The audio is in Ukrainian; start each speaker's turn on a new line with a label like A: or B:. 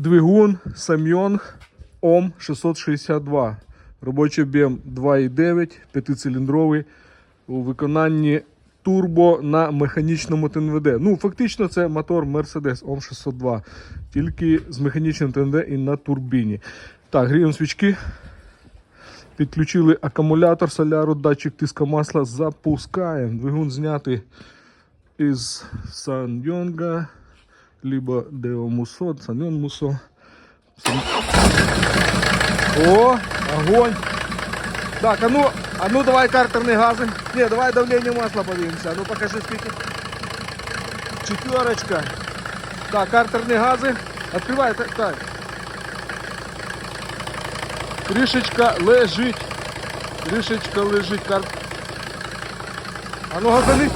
A: Двигун Samyong ОМ 662. Робочий об'єм 2,9, п'ятициліндровий у виконанні турбо на механічному ТНВД. Ну, фактично, це мотор Mercedes ОМ 602, тільки з механічним ТНВД і на турбіні. Так, гріємо свічки. Підключили акумулятор соляру, датчик тиска масла. Запускаємо. Двигун знятий із Сanyонга, либо Део Мусо, Саньон Мусо. О, огонь. Так, а ну, а ну давай картерные газы. Не, давай давление масла подивимося. А ну покажи скільки. Четверочка. Так, картерные газы. Открывай, так, так. Кришечка лежить. Кришечка лежить. Кар... А ну газани.